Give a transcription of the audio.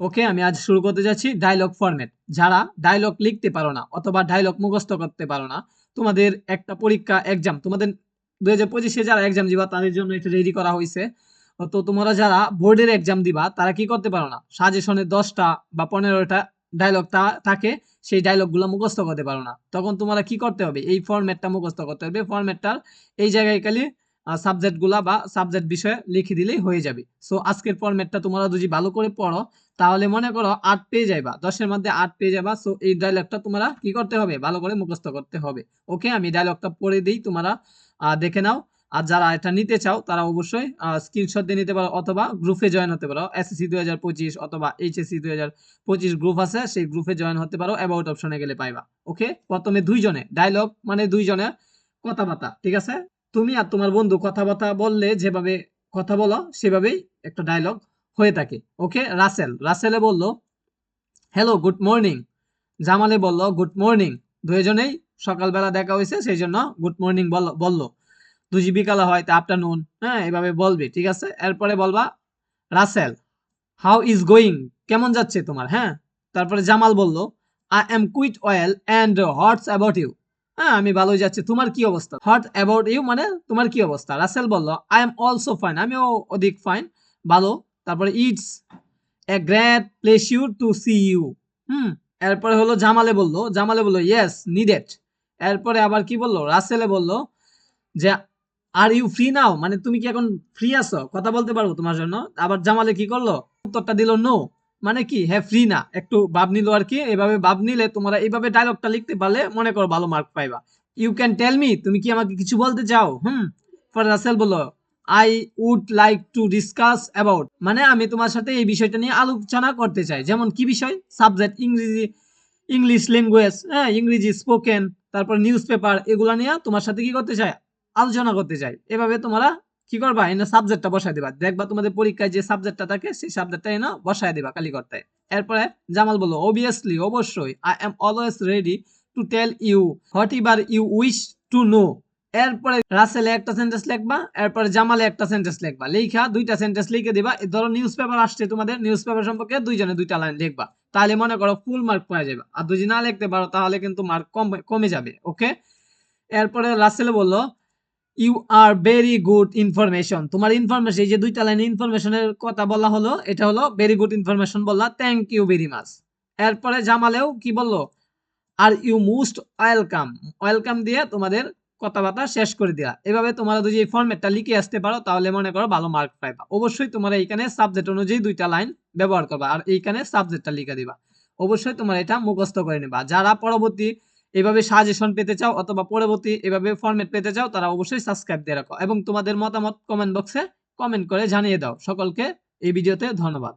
ওকে আমি আজ শুরু করতে যাচ্ছি ডায়লগ ফরম্যাট যারা ডায়লগ লিখতে পারো না অথবা ডায়লগ মুখস্থ করতে পারো না, তোমাদের একটা পরীক্ষা এক্সাম তোমাদের দু হাজার পঁচিশে যারা এক্সাম দিবা, তাদের জন্য এটা রেডি করা হয়েছে তো তোমরা যারা বোর্ডের এক্সাম দিবা, তারা কি করতে পারো না? সাজেশনে দশটা বা পনেরোটা ডায়লগ থাকে, সেই ডায়লগগুলো মুখস্থ করতে পারো না। তখন তোমরা কি করতে হবে? এই ফরম্যাটটা মুখস্থ করতে হবে। ফরম্যাটটার এই জায়গায় খালি সাবজেক্টগুলা বা সাবজেক্ট বিষয়ে লিখে দিলেই হয়ে যাবে। সো আজকের ফরম্যাটটা তোমরা যদি ভালো করে পড়ো তাহলে মনে করো আট পেয়ে যাইবা, দশের মধ্যে আট পেয়ে যাবা সো এই ডায়লগটা তোমরা কি করতে হবে? ভালো করে মুখস্থ করতে হবে। ওকে আমি ডায়লগটা পড়ে দিই, তোমরা দেখে নাও। আর যারা এটা নিতে চাও, তারা অবশ্যই স্ক্রিনশট দিয়ে নিতে পারো অথবা গ্রুপে জয়েন হতে পারো। এসএসসি দুই হাজার পঁচিশ অথবা এইচএসসি দুই হাজার পঁচিশ গ্রুপ আছে, সেই গ্রুপে জয়েন হতে পারো অ্যাবাউট অপশনে গেলে পাইবা। ওকে প্রথমে দুইজনে ডায়লগ মানে দুইজনে কথাবার্তা, ঠিক আছে? তুমি আর তোমার বন্ধু কথাবার্তা বললে যেভাবে কথা বলো, সেভাবেই একটা ডায়লগ হয়ে থাকে। ওকে রাসেল রাসেলে বলল হ্যালো গুড মর্নিং জামালে বলল গুড মর্নিং দুজনেই সকালবেলা দেখা হয়েছে সেই জন্য গুড মর্নিং বলল। দুজি বিকালে হয়, তা আফটারনুন হ্যাঁ এভাবে বলবি, ঠিক আছে? এরপরে বলবা রাসেল হাউ ইজ গোয়িং কেমন যাচ্ছে তোমার? হ্যাঁ? তারপরে জামাল বলল I am quite well and what's about you হ্যাঁ আমি ভালোই যাচ্ছি। তোমার কি অবস্থা? হট অ্যাবাউট ইউ মানে তোমার কি অবস্থা? রাসেল বলল আই এম অলসো ফাইন আমিও অধিক ফাইন ভালো। তারপরে it's, a great pleasure to see you. Hmm, এরপরে হলো জামালে বলল জামালে বলল ইয়েস নিডেড এরপরে আবার কি বলল? রাসেলে বলল যে আর ইউ ফ্রি নাও মানে তুমি কি এখন ফ্রি আছো? কথা বলতে পারব তোমার জন্য? আবার জামালে কি করল? উত্তরটা দিল নো মানে কি? হ্যাঁ ফ্রি না। একটু ভাব নিল আর কি। এভাবে ভাব নিলে তোমরা এইভাবে ডায়লগটা লিখতে পারলে মনে করো ভালো মার্ক পাইবা। ইউ ক্যান টেল মি তুমি কি আমাকে কিছু বলতে চাও? হুম ফর রাসেল বলল I would like to discuss about মানে আমি তোমার সাথে এই বিষয়টা নিয়ে আলোচনা করতে চাই। যেমন কি বিষয়? সাবজেক্ট ইংরেজি ইংলিশ ল্যাঙ্গুয়েজ হ্যাঁ ইংরেজি স্পোকেন তারপর নিউজ পেপার এগুলো নিয়ে তোমার সাথে কি করতে চাই? আলোচনা করতে চাই। এভাবে তোমরা কি করবা? এনে সাবজেক্টটা বসায় দিবা। দেখবা তোমাদের পরীক্ষায় যে সাবজেক্টটা থাকে, সেই সাবজেক্টটা এনে বসায় দিবা কালিকর্তায় এরপরে জামাল বলল অবভিয়াসলি অবশ্যই I am always ready to tell you whatever you wish to know এরপরে রাসেলে একটা সেন্টেন্স লিখবা, এরপরে জামালে একটা সেন্টেন্স লিখবা। লেখা, দুইটা সেন্টেন্স লিখে দিবা। ধরো নিউজ পেপার আসছে তোমাদের নিউজ পেপার সম্পর্কে দুইজনে দুইটা লাইন লিখবা। তাহলে মনে করো ফুল মার্ক পাওয়া যাবে। আর দুই না লিখতে পারো, তাহলে কিন্তু মার্ক কম, কমে যাবে ওকে এরপরে রাসেলে বলল you are very good information তোমার ইনফরমেশন এই যে দুইটা লাইন ইনফরমেশনের কথা বলা হলো, এটা হলো ভেরি গুড ইনফরমেশন বললা থ্যাংক ইউ ভেরি মাচ এরপরে জামালেও কি বলল আর ইউ মোস্ট ওয়েলকাম ওয়েলকাম দিয়ে তোমাদের কথাবার্তা শেষ করে দেওয়া এভাবে তোমরা যদি এই ফর্মেটটা লিখে আসতে পারো, তাহলে মনে করো ভালো মার্ক পাইবা। অবশ্যই তোমরা এইখানে সাবজেক্ট অনুযায়ী দুইটা লাইন ব্যবহার করবা আর এইখানে সাবজেক্টটা লিখে দিবা। অবশ্যই তোমরা এটা মুখস্থ করে নেবা। যারা পরবর্তী এভাবে সাজেশন পেতে চাও অথবা পরবর্তী এভাবে ফর্মেট পেতে চাও, তারা অবশ্যই সাবস্ক্রাইব দিয়ে রাখো এবং তোমাদের মতামত কমেন্ট বক্সে কমেন্ট করে জানিয়ে দাও। সকলকে এই ভিডিওতে ধন্যবাদ।